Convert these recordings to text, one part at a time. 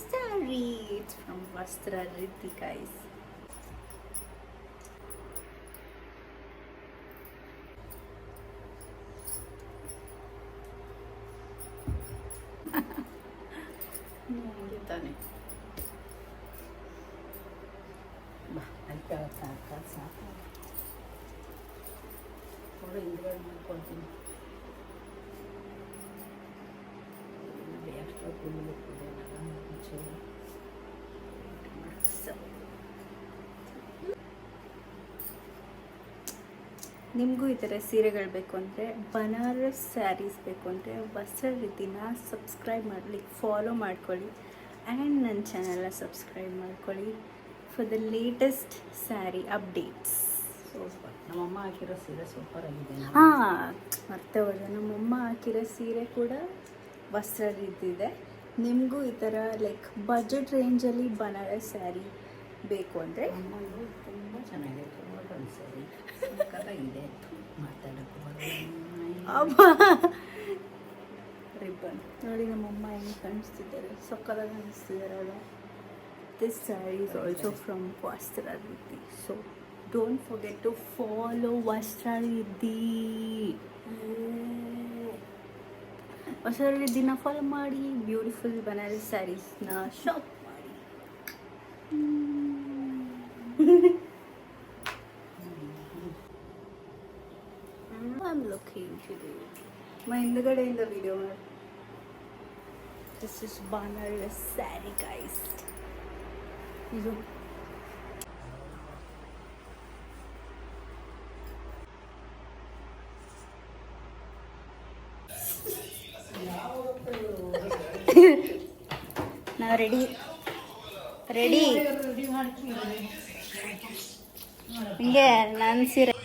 Sari it's from Vastra ರೀತಿ guys ಹಂಗೆ ತಾನೆ ಬಾ ಅಲ್ಕ ಸಾಕ ಸಾಕು ನೋಡಿ ಹಿಂದ್ಗಡೆ ಮಾಡ್ಕೊಳ್ತೀನಿ ನಿಮಗೂ ಈ ಥರ ಸೀರೆಗಳು ಬೇಕು ಅಂದರೆ ಬನಾರಸ್ ಸ್ಯಾರೀಸ್ ಬೇಕು ಅಂದರೆ ವಸ್ತ್ರ ರೀತಿನ ಸಬ್ಸ್ಕ್ರೈಬ್ ಮಾಡಲಿಕ್ಕೆ ಫಾಲೋ ಮಾಡ್ಕೊಳ್ಳಿ. ಆ್ಯಂಡ್ ನನ್ನ ಚಾನಲ್ನ ಸಬ್ಸ್ಕ್ರೈಬ್ ಮಾಡ್ಕೊಳ್ಳಿ for the latest sari updates ನಮ್ಮಮ್ಮ ಹಾಕಿರೋ ಸೀರೆ ಸೂಪರ್ ಆಗಿದೆ. ಹಾಂ ಮರ್ತೇ ಹೋದ ನಮ್ಮಮ್ಮ ಹಾಕಿರೋ ಸೀರೆ ಕೂಡ ವಸ್ತ್ರ ರೀತಿದೆ. ನಿಮಗೂ ಈ ಥರ ಲೈಕ್ ಬಜೆಟ್ ರೇಂಜಲ್ಲಿ ಬನಾರಸ್ ಸ್ಯಾರಿ ಬೇಕು ಅಂದರೆ? ತುಂಬ ಚೆನ್ನಾಗಿದೆ ತುಂಬ ಇದೆ ಮಾತಾಡೋಕ್ಕೂ. ರಿಬ್ಬನ್. ನೋಡಿ ನಮ್ಮಮ್ಮ ಹೆಂಗೆ ಕಾಣಿಸ್ತಿದ್ದಾರೆ. ಸೊಕ್ಕದಾಗ ಕಾಣಿಸ್ತಿದ್ದಾರಲ್ಲ this sari is also from Vastra Riti so don't forget to follow Vastra Riti Vastra ರೀತಿನ follow ಮಾಡಿ ಬ್ಯೂಟಿಫುಲ್ ಬನಾರಸ್ ಸ್ಯಾರೀಸ್ನ ಶಾಪ್ ಮಾಡಿ. I'm looking to do. మా ಹಿಂದ್ಗಡೆಯಿಂದ ವಿಡಿಯೋ ಮಾಡಿ. This is Banaras sari guys ಇದು ನಾವು ರೆಡಿ ರೆಡಿ ಹಿಂಗೆ ನಾನು ಸೀರೆ.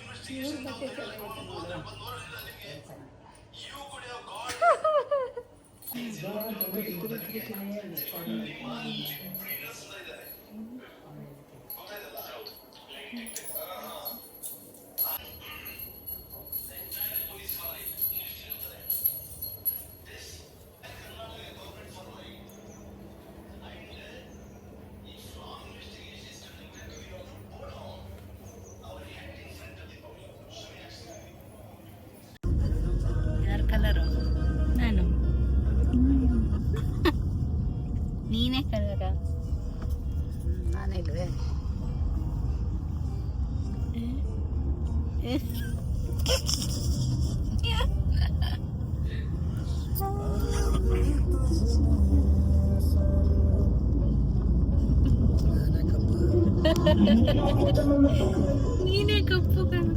ನೀನೇ ಕಪ್ಪು ಕಣ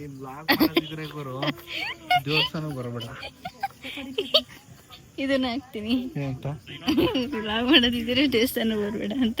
ನೀನ್ ಮಾಡಿದ್ರೆ ಗುರು? ಬರಬೇಡ. ಇದನ್ನ ಹಾಕ್ತೀನಿ. ಏನಂತ? ಲಾಗ್ ಮಾಡೋದಿದ್ರೆ ದೇವಸ್ಥಾನ ಬರಬೇಡ ಅಂತ.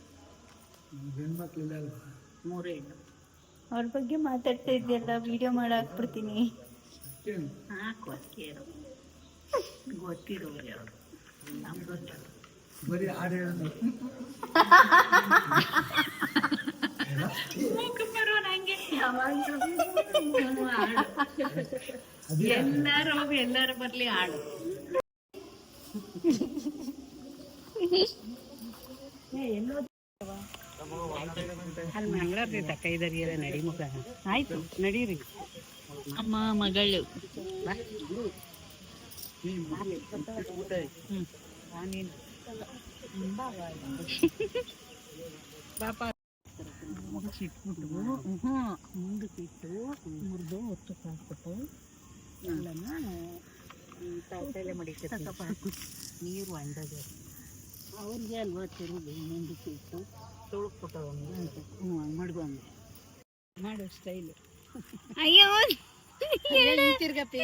ಮೂರೇ ಅವ್ರ ಬಗ್ಗೆ ಮಾತಾಡ್ತಾ ಇದೆಯಲ್ಲ ವಿಡಿಯೋ ಮಾಡಾಕ್ಬಿಡ್ತೀನಿ. ಹಾಕು ಅದಕ್ಕೆ ಗೊತ್ತಿರೋರು ಯಾರು? ನಮ್ಗೆ ಗೊತ್ತಿಲ್ಲ. ಬರೀ ಹಾಡು ಹೇಳೋದು. ಮೂಕ ಬರುವ ಎಲ್ಲಾರು ಹೋಗಿ ಎಲ್ಲಾರು ಬರ್ಲಿ ಹಾಡು. ಅಲ್ಲಿ ಮಂಗಳಾರತಿ ತಕ್ಕ ಇದಾರಿಯಲ್ಲ ನಡಿ ಮುಖ. ಆಯ್ತು ನಡೀರಿ. ಅಮ್ಮ ಮಗಳು. ಪಾಪ ಮುಗಿಸಿಟ್ಬಿಟ್ಟು ಹ್ಞೂ ಮುಂದಕ್ಕಿಟ್ಟು ಮುರಿದು ಹೊತ್ತು ಹಾಕ್ಬಿಟ್ಟು ಎಲ್ಲನ ತಲೆ ಮಡಿಕೆ ನೀರು ಅಂದಾಜು ಅವ್ರಿಗೆ ಅಲ್ವಾ ತಿರುಗಿ ಮುಂದಕ್ಕೆ ಸ್ಟೈಲು ಅಯ್ಯೋ ತಿರ್ಗಪ್ಪಿ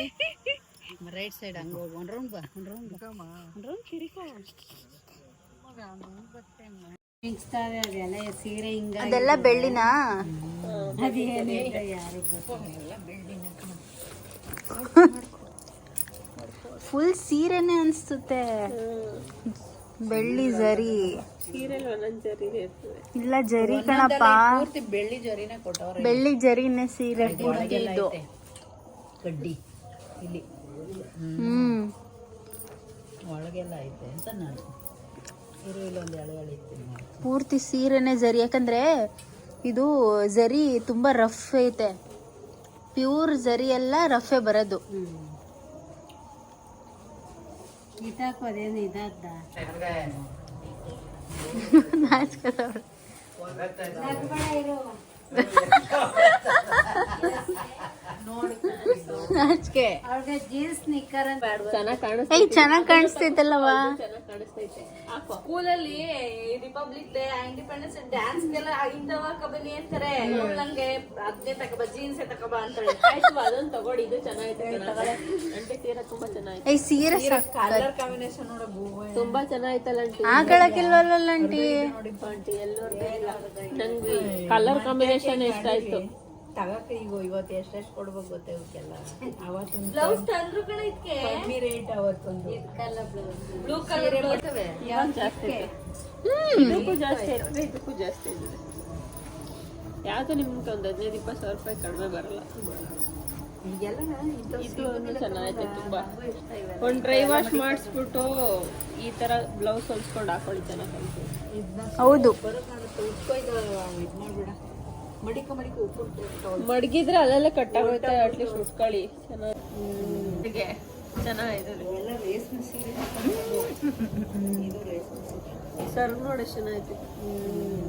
ರೈಟ್ ಸೈಡ್ ಹಂಗ ಹೋಗಿ ಒಂದು ರೌಂಡ್ ಬಾ ಒಂದು ರೌಂಡ್ ಒಂದು ರೌಂಡ್ ತಿರುಗೋ. ಸೀರೆ ಹಿಂಗ ಅದೆಲ್ಲ ಬೆಳ್ಳಿನಾ? ಯಾರಿಗೆ ಫುಲ್ ಸೀರೆನೇ ಅನ್ಸುತ್ತೆ. ಬೆಳ್ಳಿ ಜರಿ. ಇಲ್ಲ ಜರಿ ಕಣಪ್ಪ. ಪೂರ್ತಿ ಬೆಳ್ಳಿ ಜರಿನ ಕೊಟ್ಟವ್ರೆ. ಬೆಳ್ಳಿ ಜರಿನೇ ಸೀರೆ ಪೂರ್ತಿ ಇದು. ಕಡ್ಡಿ. ಇಲ್ಲಿ. ಹ್ಮ್. ಒಳಗೆಲ್ಲ ಐತೆ ಅಂತ ನಾನು. ಇರು ಇಲ್ಲೊಂದು ಎಳೆ ಎಳೆ ಇತ್ತು ಪೂರ್ತಿ ಸೀರೆನೆ ಜರಿ. ಯಾಕಂದ್ರೆ ಇದು ಜರಿ ತುಂಬಾ ರಫ್ ಐತೆ. ಪ್ಯೂರ್ ಜರಿ ಎಲ್ಲ ರಫೇ ಬರೋದು. ગીતા કરે. નહીં દાદા નાચ કરો ಅವ್ರಿಗೆ ಜೀನ್ಸ್ ನಿಕ್ಕರ್ ಏಯ್ ಚೆನ್ನಾಗ್ ಕಾಣಿಸ್ತೈತಲ್ಲವಾ ಸ್ಕೂಲಲ್ಲಿ ರಿಪಬ್ಲಿಕ್ ಡೇ ಇಂಡಿಪೆಂಡೆನ್ಸ್ ಡ್ಯಾನ್ಸ್ ಗೆಲ್ಲ ಇಂದವ ಕಬನಿ ಅಂತಾರೆ. ನಂಗೆ ಅದ್ನೇ ತಗೋಬ ಜೀನ್ಸ್ ತಗೋಬ ಅಂತ ಆಯ್ತು ಅದನ್ನ ತಗೊಳ್ಳಿ ಇದು ಚೆನ್ನಾಗಿ ಅಂಟಿ ಸೀರೆ ತುಂಬಾ ಚೆನ್ನಾಗಿದೆ ಏಯ್ ಸೀರೆ ಕಲರ್ ಕಾಂಬಿನೇಷನ್ ನೋಡು ತುಂಬಾ ಚೆನ್ನಾಗೈತಲ್ಲ ಆಂಟಿ. Aunty aunty? ಆಂಟಿ ಎಲ್ಲರೂ ನಂಗೆ ಕಲರ್ ಕಾಂಬಿನೇಷನ್ ಇಷ್ಟ ಆಯ್ತು ತಗಕ್ಕೆ ಈಗ ಇವತ್ತು ಎಷ್ಟೆಷ್ಟು ಕೊಡ್ಬೇಕು ಗೊತ್ತೇ ಇವಕ್ಕೆಲ್ಲ? ಅವತ್ತೊಂದು ಬ್ಲೌಸ್ ತಂದ್ರು ಕಣ ಇದಕ್ಕೆ ಕಮ್ಮಿ ರೇಟ್ ಅವತ್ತೊಂದು. ಬ್ಲೂ ಕಲರ್ ಜಾಸ್ತಿ ಇದೆ. ಇದಕ್ಕೂ ಜಾಸ್ತಿ ಇರ್ತದೆ ಇದಕ್ಕೂ ಜಾಸ್ತಿ ಇದೆ ಯಾವ್ದು ನಿಮ್ಗೆ ಒಂದು ಹದಿನೈದು ಇಪ್ಪತ್ತು ಸಾವಿರ ರೂಪಾಯಿ ಕಡಿಮೆ ಬರಲ್ಲ. ಚೆನ್ನಾಗೈತೆ ತುಂಬಾ. ಒಂದು ಡ್ರೈ ವಾಶ್ ಮಾಡಿಸ್ಬಿಟ್ಟು ಈ ತರ ಬ್ಲೌಸ್ ಹೊಲ್ಸ್ಕೊಂಡು ಹಾಕೊಳ್ಳಿ ಚೆನ್ನಾಗಿ ಹೌದು. ಮಡಿಕ ಮಡಿಕ ಉಪ್ಪು ಮಡಗಿದ್ರೆ ಅಲ್ಲೆಲ್ಲ ಕಟ್ಟಾಗುತ್ತೆ ಅಟ್ಲೀಸ್ಟ್ ಉಟ್ಕೊಳ್ಳಿ ಚೆನ್ನಾಗಿ ಚೆನ್ನಾಗಿದೆ ಎಲ್ಲ ರೇಷ್ಮೆ ಸೀರೆ ಇದು ರೇಷ್ಮೆ ಸೀರೆ ಸರ್ವ್ ನೋಡಿ ಚೆನ್ನಾಗಿದೆ.